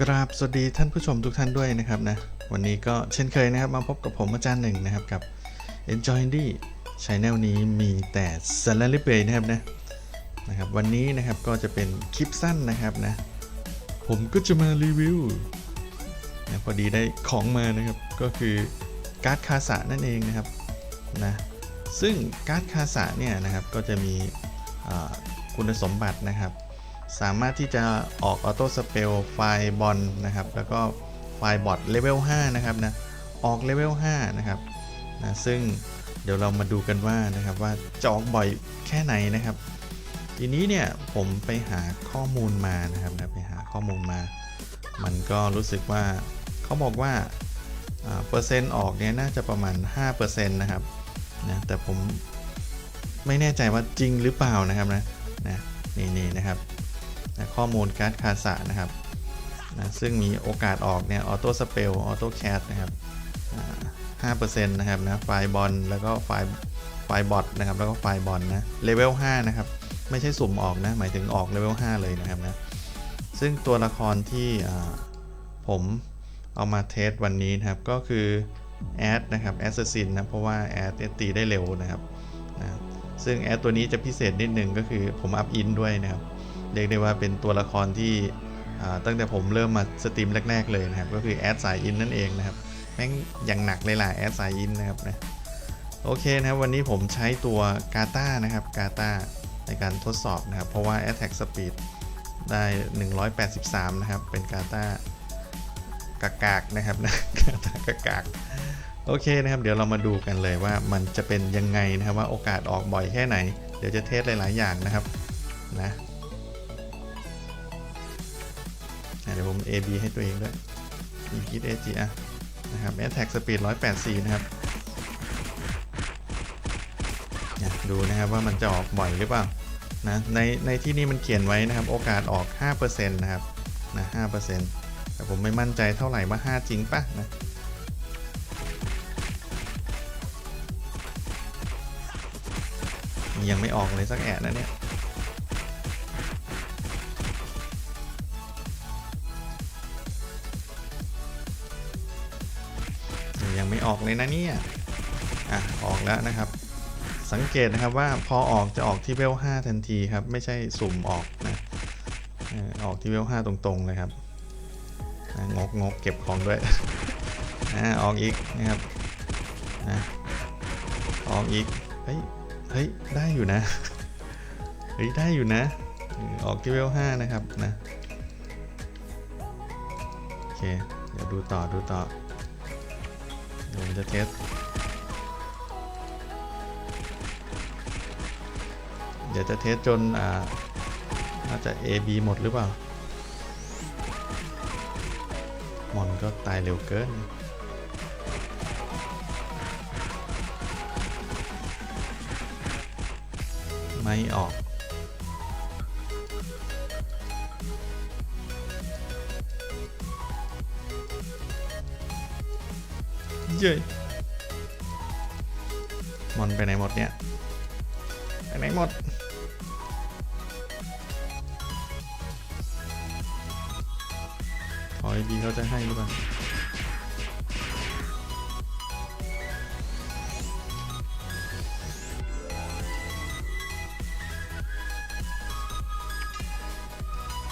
กราบสวัสดีท่านผู้ชมทุกท่านด้วยนะครับนะวันนี้ก็เช่นเคยนะครับมาพบกับผมอาจารย์หนึ่งนะครับกับ Enjoy Indie Channel นี้มีแต่สาระลิเบยนะครับนะนะครับ วันนี้นะครับก็จะเป็นคลิปสั้นนะครับนะผมก็จะมารีวิวนะพอดีได้ของมานะครับก็คือการ์ดคาสะนั่นเองนะครับนะซึ่งการ์ดคาสะเนี่ยนะครับก็จะมีคุณสมบัตินะครับ สามารถที่จะออกออโต้สเปลไฟบอลนะครับ แล้วก็ไฟบอทเลเวล5นะครับนะ ออกเลเวล5นะครับนะซึ่งเดี๋ยวเรามาดูกันว่านะครับว่าจะออกบ่อยแค่ไหนนะครับ ทีนี้เนี่ยผมไปหาข้อมูลมานะครับนะไปหาข้อมูลมา มันก็รู้สึกว่าเขาบอกว่าอ่าเปอร์เซ็นต์ออกเนี่ยน่าจะประมาณ 5%นะครับนะแต่ผมไม่แน่ใจว่าจริงหรือเปล่านะครับนะนะนี่นี่นะครับ นะข้อมูลการ์ดคาสะนะครับนะซึ่งมีโอกาสออกเนี่ยออโต้สเปลออโต้แคสนะครับห้าเปอร์เซ็นต์นะครับนะไฟบอลแล้วก็ไฟไฟบอทนะครับแล้วก็ไฟบอลนะเลเวล5นะครับไม่ใช่สุ่มออกนะหมายถึงออกเลเวล5เลยนะครับนะซึ่งตัวละครที่ผมเอามาเทสวันนี้นะครับก็คือแอดนะครับแอสซินนะเพราะว่าแอดตีได้เร็วนะครับนะซึ่งแอดตัวนี้จะพิเศษนิดนึงก็คือผมอัพอินด้วยนะครับ เรียกได้ว่าเป็นตัวละครที่ตั้งแต่ผมเริ่มมาสตรีมแรก ๆ เลยนะครับ ก็คือแอดสายอินนั่นเองนะครับ แม่งอย่างหนักเลยล่ะแอดสายอินนะครับนะโอเคนะครับ วันนี้ผมใช้ตัวกาตานะครับกาตาในการทดสอบนะครับ เพราะว่า Attack Speed ได้ 183 นะครับ เป็นกาตากากากนะครับนะกาตากากากโอเคนะครับ เดี๋ยวเรามาดูกันเลยว่ามันจะเป็นยังไงนะครับว่าโอกาสออกบ่อยแค่ไหน เดี๋ยวจะเทสหลาย ๆ อย่างนะครับนะ เดี๋ยวผม AB ให้ตัวเองด้วยมีคิด AG อะนะครับ Attack Speed 184 นะครับดูนะครับว่ามันจะออกบ่อยหรือเปล่านะในในที่นี้มันเขียนไว้นะครับ โอกาสออก 5%นะครับนะ5%แต่ผมไม่มั่นใจเท่าไหร่ว่า 5 จริงปะนะยังไม่ออกเลยสักแอะนะเนี่ย ออกเลยนะเนี่ยอะออกแล้วนะครับ สังเกตนะครับว่าพอออกจะออกที่เวล5ทันทีครับ ไม่ใช่สุ่มออกนะออกที่เวล5ตรงๆเลยครับงกงกเก็บของด้วยอะออกอีกนะครับนะออกอีกเฮ้ยเฮ้ยได้อยู่นะเฮ้ยได้อยู่นะ ออกที่เวล5นะครับนะ โอเค เดี๋ยวดูต่อดูต่อ ดี๋ยวผมจะเทส เดี๋ยวจะเทสจนอ่าน่าจะ A B หมดหรือเปล่า มอนก็ตายเร็วเกินไม่ออก เย้ยมอนไปไหนหมดเนี่ย ไปไหนหมด ขอไอบีเขาจะให้หรือเปล่า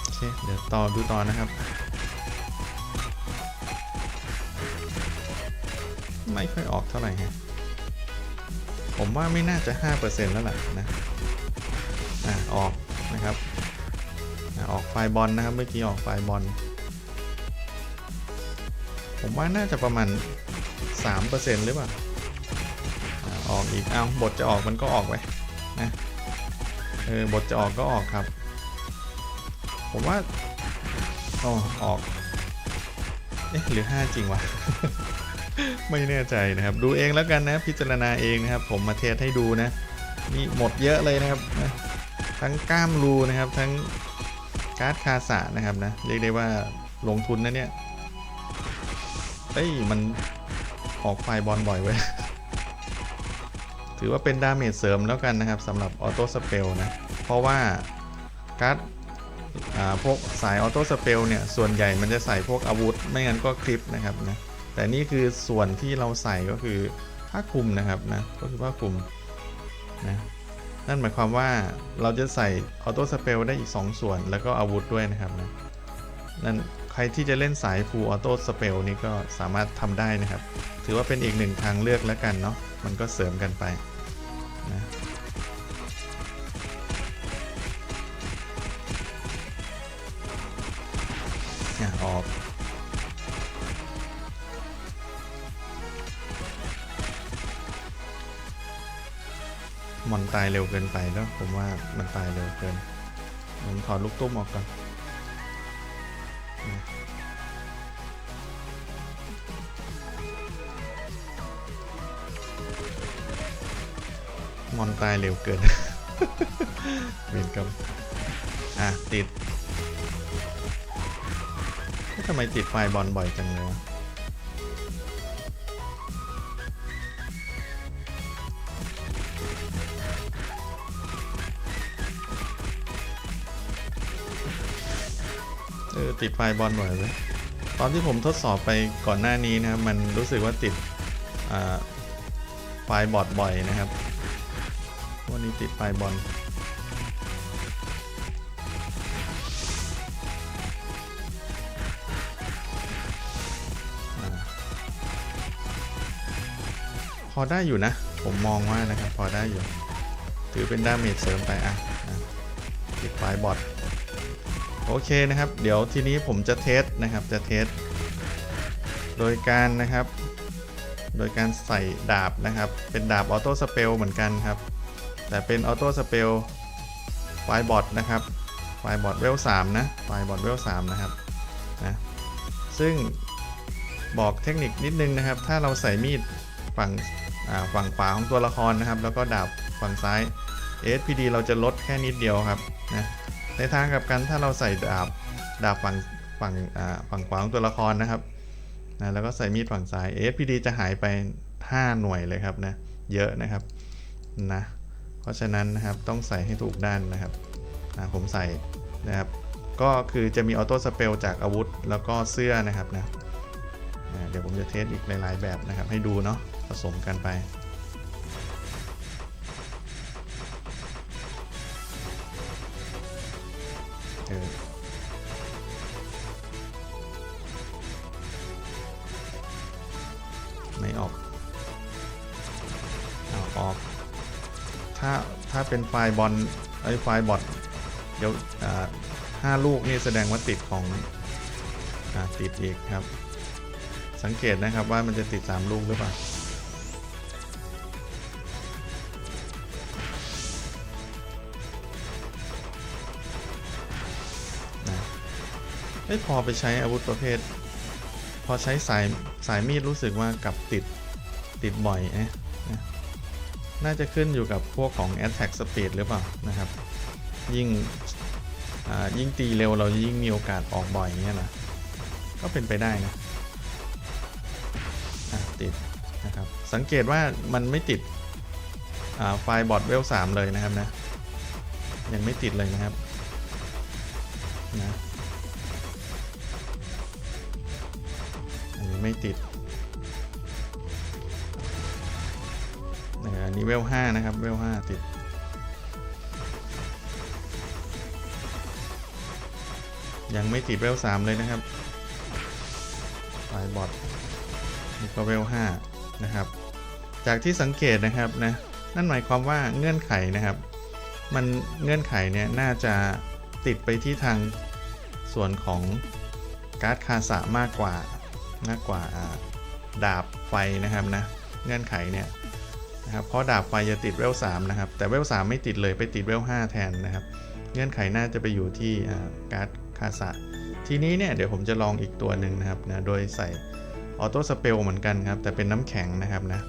โอเคเดี๋ยวต่อดูต่อนะครับ ไม่ค่อยออกเท่าไหร่ฮะผมว่าไม่น่าจะ 5%แล้วล่ะนะอะออกนะครับอะออกไฟบอลนะครับเมื่อกี้ออกไฟบอลผมว่าน่าจะประมาณ 3%หรือเปล่าอะออกอีกเอาบทจะออกมันก็ออกไปนะเออบทจะออกก็ออกครับ ผมว่าอ๋อออกเอ๊ะหรือ 5 จริงวะ ไม่แน่ใจนะครับ ดูเองแล้วกันนะ พิจารณาเองนะครับ ผมมาเทสให้ดูนะนี่หมดเยอะเลยนะครับนะทั้งก้ามรูนะครับ ทั้งการ์ดคาสะนะครับนะเรียกได้ว่าลงทุนนะเนี่ยเอ้ยมันออกไฟบอลบ่อยเว้ยถือว่าเป็นดาเมจเสริมแล้วกันนะครับสำหรับออโต้สเปลนะ เพราะว่าการ์ดอาพวกสายออโต้สเปลเนี่ย ส่วนใหญ่มันจะใส่พวกอาวุธ ไม่งั้นก็คลิปนะครับนะ แต่นี่คือส่วนที่เราใส่ก็คือผ้าคลุมนะครับนะก็คือผ้าคลุมนะนั่นหมายความว่าเราจะใส่ออโต้สเปลได้อีก 2 ส่วนแล้วก็อาวุธด้วยนะครับนะนั่นใครที่จะเล่นสายฟูออโต้สเปลนี่ก็สามารถทำได้นะครับ ถือว่าเป็นอีกหนึ่งทางเลือกแล้วกันเนาะมันก็เสริมกันไปนะ มอนตายเร็วเกินไปแล้วผมว่ามันตายเร็วเกินผมถอดลูกตุ้มออกก่อนมอนตายเร็วเกินเวนกับอะติดทำไมติดไฟบอลบ่อยจังเลยวะ เออติดไฟบอลบ่อยเลยตอนที่ผมทดสอบไปก่อนหน้านี้นะครับ มันรู้สึกว่าติดไฟบอดบ่อยนะครับ วันนี้ติดไฟบอลพอได้อยู่นะ ผมมองว่านะครับ พอได้อยู่ ถือเป็นดาเมจเสริมไปอะอะติดไฟบอท โอเคนะครับ เดี๋ยวทีนี้ผมจะเทสนะครับจะเทสโดยการนะครับ โดยการใส่ดาบนะครับ เป็นดาบออโต้สเปลเหมือนกันครับ แต่เป็นออโต้สเปลไฟบอทนะครับไฟบอทเวล3นะไฟบอทเวล3นะครับนะซึ่งบอกเทคนิคนิดนึงนะครับ ถ้าเราใส่มีดฝั่งฝั่งขวาของตัวละครนะครับ แล้วก็ดาบฝั่งซ้าย SPD เราจะลดแค่นิดเดียวครับนะ ในทางกับกันถ้าเราใส่ดาบดาบฝั่งฝั่งอ่าฝั่งขวาของตัวละครนะครับนะแล้วก็ใส่มีดฝั่งซ้าย SPD จะหายไป 5 หน่วยเลยครับนะเยอะนะครับนะเพราะฉะนั้นนะครับต้องใส่ให้ถูกด้านนะครับนะผมใส่นะครับก็คือจะมีออโต้สเปลจากอาวุธแล้วก็เสื้อนะครับนะอ่าเดี๋ยวผมจะเทสอีกหลาย ๆ แบบนะครับให้ดูเนาะผสมกันไป เป็นไฟล์บอลไอ้ไฟล์บอทเดี๋ยวห้าลูกนี่แสดงว่าติดของอติดอีกครับ สังเกตนะครับว่ามันจะติด 3 ลูกหรือเปล่าไม่พอไปใช้อาวุธประเภท พอใช้สายสายมีดรู้สึกว่ากลับติดติดบ่อยนะ น่าจะขึ้นอยู่กับพวกของ attack speed หรือเปล่านะครับ ยิ่งยิ่งตีเร็วเรายิ่งมีโอกาสออกบ่อยอย่างเงี้ยนะก็เป็นไปได้นะะติดนะครับ สังเกตว่ามันไม่ติดไฟล์บอทเวล3เลยนะครับนะ ยังไม่ติดเลยนะครับนะอันนี้ไม่ติดันนี้เวล5นะครับ เวล5ติด ยังไม่ติดเวล3เลยนะครับไฟบอทนี่ก็เวล5นะครับ จากที่สังเกตนะครับนะนั่นหมายความว่าเงื่อนไขนะครับ มันเงื่อนไขเนี่ยน่าจะติดไปที่ทางส่วนของการ์ดคาสะมากกว่ามากกว่าดาบไฟนะครับนะเงื่อนไขเนี่ย นะครับเพราะดาบไฟจะติดเวล3นะครับ แต่เวล3ไม่ติดเลยไปติดเวล5แทนนะครับ เงื่อนไขน่าจะไปอยู่ที่การ์ดคาสะทีนี้เนี่ยเดี๋ยวผมจะลองอีกตัวหนึ่งนะครับนะโดยใส่ออโต้สเปลเหมือนกันครับ แต่เป็นน้ำแข็งนะครับนะ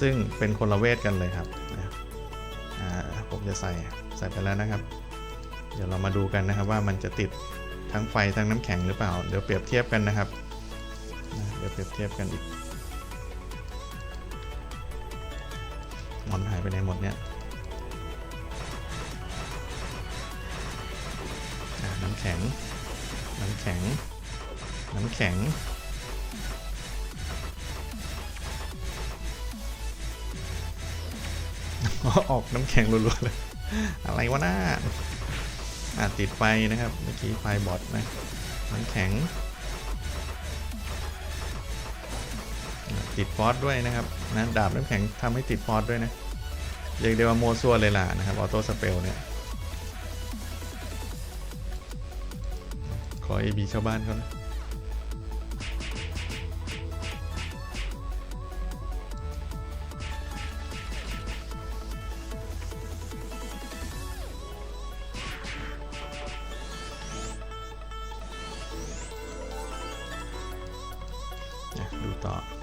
ซึ่งเป็นคนละเวทกันเลยครับนะผมจะใส่ใส่ไปแล้วนะครับ เดี๋ยวเรามาดูกันนะครับว่ามันจะติดทั้งไฟทั้งน้ำแข็งหรือเปล่า เดี๋ยวเปรียบเทียบกันนะครับนะเดี๋ยวเปรียบเทียบกันอีก มอนหายไปไหนหมดเนี่ยน้ำแข็ง น้ำแข็ง น้ำแข็ง ออกน้ำแข็งรัวๆเลย อะไรวะน้าอะติดไฟนะครับ เมื่อกี้ไฟบอทนะ น้ำแข็ง ติดฟอสด้วยนะครับนะดาบน้ำแข็งทำให้ติดฟอสด้วยนะเรียกได้ว่าโมซัวเลยล่ะนะครับออโต้สเปลเนี่ยขอ AB ชาวบ้านเขานะอะดูต่อ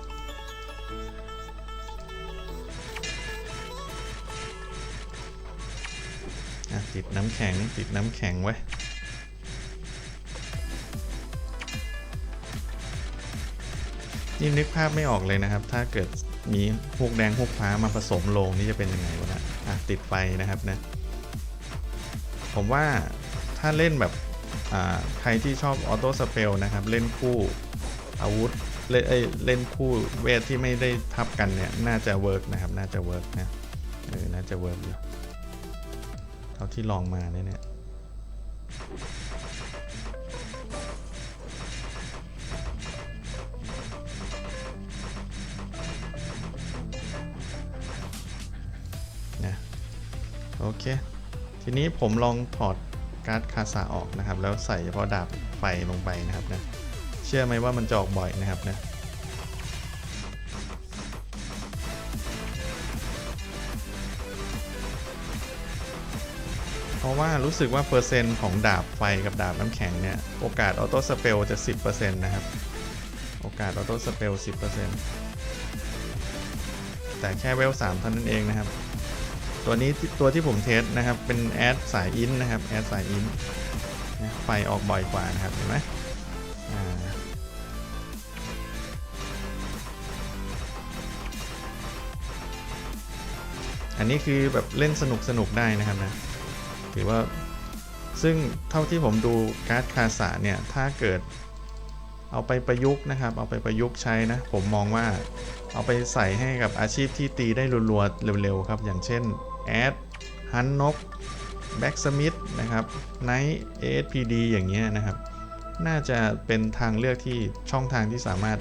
ติดน้ำแข็งติดน้ำแข็งไว้นี่นึกภาพไม่ออกเลยนะครับ ถ้าเกิดมีพวกแดงพวกฟ้ามาผสมลงนี่จะเป็นยังไงวะนะอะติดไฟนะครับนะ ผมว่าถ้าเล่นแบบใครที่ชอบออโต้สเปลนะครับ เล่นคู่อาวุธ เล่นเเล่นคู่เวทที่ไม่ได้ทับกันเนี่ยน่าจะเวิร์กนะครับน่าจะเวิร์กนะเออน่าจะเวิร์กอยู่เท่าที่ลองมาเนี่ยเนี่ยนะโอเค ทีนี้ผมลองถอดการ์ดคาซาออกนะครับ แล้วใส่เฉพาะดาบไฟลงไปนะครับนะ เชื่อไหมว่ามันจะออกบ่อยนะครับนะเพราะว่ารู้สึกว่าเปอร์เซ็นต์ของดาบไฟกับดาบน้ำแข็งเนี่ย โอกาสออโต้สเปลจะ 10%นะครับ โอกาสออโต้สเปล 10%แต่แค่เวล3เท่านั้นเองนะครับ ตัวนี้ตัวที่ผมเทสนะครับ เป็นแอดสายอินนะครับ แอดสายอินไฟออกบ่อยกว่านะครับ เห็นไหม อันนี้คือแบบเล่นสนุกสนุกได้นะครับนะถือว่าซึ่งเท่าที่ผมดูการ์ดคาสาเนี่ย ถ้าเกิดเอาไปประยุกต์นะครับ เอาไปประยุกต์ใช้นะ ผมมองว่าเอาไปใส่ให้กับอาชีพที่ตีได้รัวๆเร็วๆครับ อย่างเช่นแอดฮันนกแบ็กสมิธนะครับไนท์ ASPD อย่างเงี้ยนะครับ น่าจะเป็นทางเลือกที่ช่องทางที่สามารถ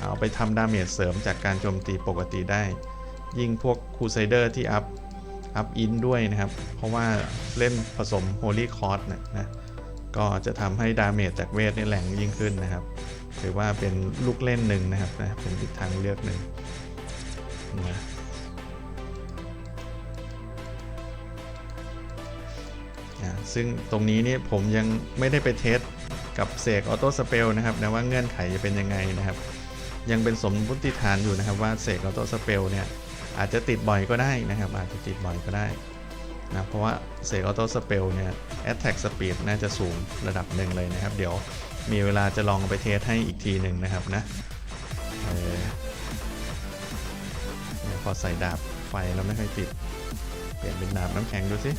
เอาไปทำดาเมจเสริมจากการโจมตีปกติได้ ยิ่งพวกคูไซเดอร์ที่อัพอัพอินด้วยนะครับ เพราะว่าเล่นผสม Holy c o r d นะนะก็จะทำให้ดาเมจจากเวทนี่แรงยิ่งขึ้นนะครับถือว่าเป็นลูกเล่นหนึ่งนะครับนะเป็นอีกทางเลือกหนึ่งนะซึ่งตรงนี้นี่ผมยังไม่ได้ไปเทสกับเสกออโต้สเปลนะครับนะว่าเงื่อนไขจะเป็นยังไงนะครับ ยังเป็นสมมติฐานอยู่นะครับว่าเสกออโต้สเปลเนี่ย อาจจะติดบ่อยก็ได้นะครับ อาจจะติดบ่อยก็ได้นะเพราะว่าเสกออโต้สเปลเนี่ย Attack Speed น่าจะสูงระดับหนึ่งเลยนะครับ เดี๋ยวมีเวลาจะลองไปเทสให้อีกทีหนึ่งนะครับนะเออพอใส่ดาบไฟแล้วไม่ค่อยติด เปลี่ยนเป็นดาบน้ำแข็งดูสิ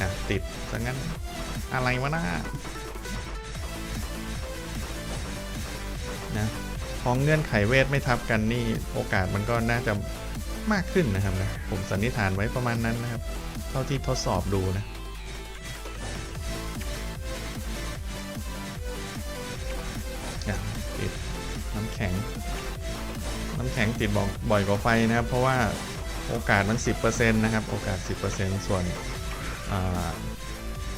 อะติดซะงั้นอะไรวะน้านะ พองเงื่อนไขเวทไม่ทับกันนี่โอกาสมันก็น่าจะมากขึ้นนะครับนะผมสันนิษฐานไว้ประมาณนั้นนะครับ เท่าที่ทดสอบดูนะติดน้ำแข็ง น้ำแข็งติดบ่อยบ่อยกว่าไฟนะครับ เพราะว่าโอกาสมัน 10%นะครับ โอกาส 10%ส่วนอ่า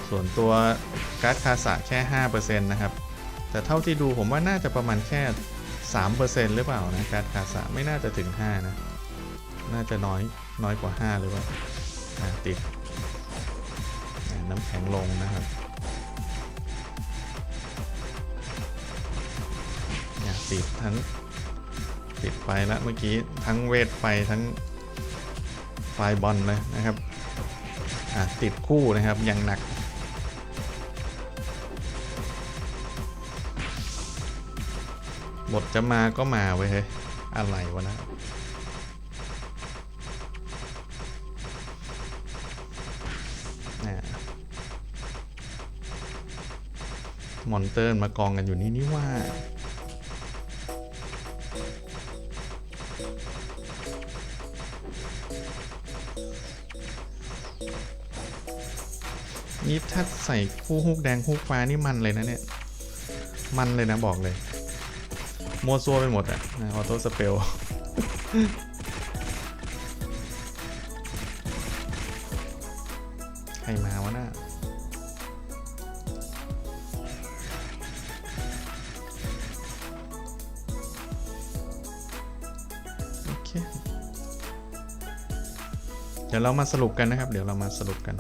ส่วนตัวการ์ดคาสะแค่ 5%นะครับ แต่เท่าที่ดูผมว่าน่าจะประมาณแค่ 3%หรือเปล่านะการ์ดคาไม่น่าจะถึง 5 นะ น่าจะน้อยน้อยกว่า 5 หรือเปล่าติดน้ำแข็งลงนะครับติดทั้งติดไฟแล้วเมื่อกี้ทั้งเวทไฟทั้งไฟบอลเลยนะครับติดคู่นะครับอย่างหนัก บทจะมาก็มาเว้ยเฮ้ยอะไรวะนะอะมอนเตอร์มากองกันอยู่นี่นี่ว่า นี่ถ้าใส่คู่ฮุกแดงฮุกฟ้านี่มันเลยนะเนี่ย มันเลยนะบอกเลย มัวซัวไปหมดอะนะออโต้สเปลใครมาวะน่ะโอเค เดี๋ยวเรามาสรุปกันนะครับ เดี๋ยวเรามาสรุปกัน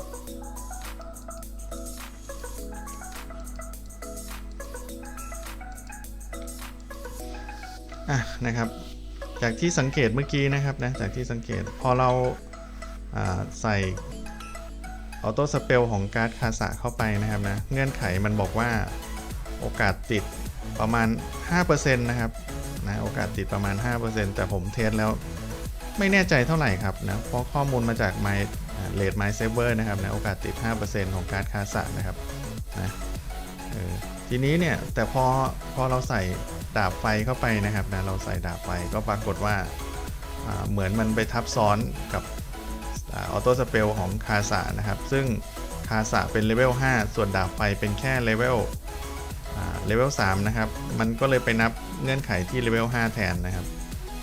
นะครับ จากที่สังเกตเมื่อกี้นะครับนะจากที่สังเกตพอเราอาใส่ออโต้สเปลของการ์ดคาสะเข้าไปนะครับนะเงื่อนไขมันบอกว่าโอกาสติดประมาณ 5%นะครับนะโอกาสติดประมาณ 5%แต่ผมเทสแล้วไม่แน่ใจเท่าไหร่ครับนะเพราะข้อมูลมาจาก My เลด My Saver นะครับนะโอกาสติด 5%ของการ์ดคาสะนะครับนะออทีนี้เนี่ยแต่พอพอเราใส่ ดาบไฟเข้าไปนะครับนะเราใส่ดาบไฟก็ปรากฏว่าาเหมือนมันไปทับซ้อนกับออโต้สเปลของคาสะนะครับ ซึ่งคาสะเป็นเลเวล5 ส่วนดาบไฟเป็นแค่เลเวลเลเวล3นะครับ มันก็เลยไปนับเงื่อนไขที่เลเวล5แทนนะครับ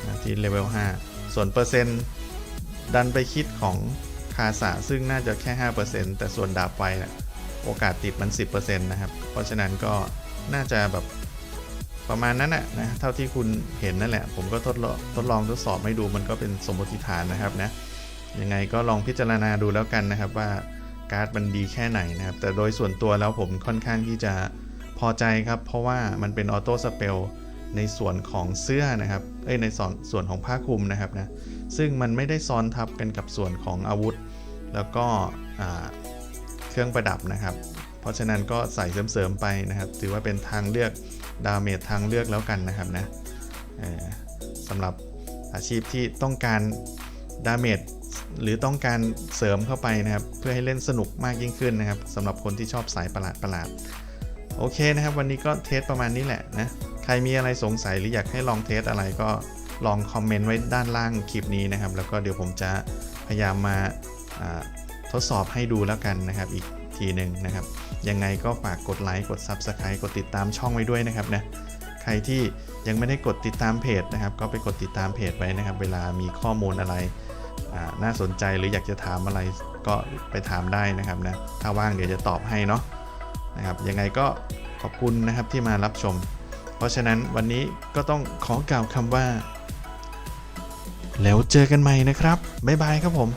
นะที่เลเวล5ส่วนเปอร์เซ็นต์ดันไปคิดของคาสะซึ่งน่าจะแค่ 5%แต่ส่วนดาบไฟนะโอกาสติดมัน 10%นะครับ เพราะฉะนั้นก็น่าจะแบบ ประมาณนั้นนะนะเท่าที่คุณเห็นนั่นแหละ ผมก็ทดลองทดลองทดสอบให้ดูมันก็เป็นสมมติฐานนะครับนะยังไงก็ลองพิจารณาดูแล้วกันนะครับว่าการ์ดมันดีแค่ไหนนะครับ แต่โดยส่วนตัวแล้วผมค่อนข้างที่จะพอใจครับ เพราะว่ามันเป็นออโต้สเปลในส่วนของเสื้อนะครับ เอ้ยในส่วนส่วนของผ้าคลุมนะครับนะ ซึ่งมันไม่ได้ซ้อนทับกันกับส่วนของอาวุธ แล้วก็เครื่องประดับนะครับ เพราะฉะนั้นก็ใส่เสริมๆไปนะครับ ถือว่าเป็นทางเลือก ดาเมจทางเลือกแล้วกันนะครับนะสำหรับอาชีพที่ต้องการดาเมจหรือต้องการเสริมเข้าไปนะครับ เพื่อให้เล่นสนุกมากยิ่งขึ้นนะครับสำหรับคนที่ชอบสายประหลาดประหลาดโอเคนะครับ วันนี้ก็เทสประมาณนี้แหละนะใครมีอะไรสงสัยหรืออยากให้ลองเทสอะไรก็ลองคอมเมนต์ไว้ด้านล่างคลิปนี้นะครับ แล้วก็เดี๋ยวผมจะพยายามมาทดสอบให้ดูแล้วกันนะครับอีก ทีหนึ่งนะครับ ยังไงก็ฝากกดไลค์กด Subscribe กดติดตามช่องไว้ด้วยนะครับนะใครที่ยังไม่ได้กดติดตามเพจนะครับ ก็ไปกดติดตามเพจไว้นะครับ เวลามีข้อมูลอะไรน่าสนใจหรืออยากจะถามอะไรก็ไปถามได้นะครับนะถ้าว่างเดี๋ยวจะตอบให้เนาะนะครับยังไงก็ขอบคุณนะครับที่มารับชม เพราะฉะนั้นวันนี้ก็ต้องขอกล่าวคำว่า แล้วเจอกันใหม่นะครับ บ๊ายบายครับผม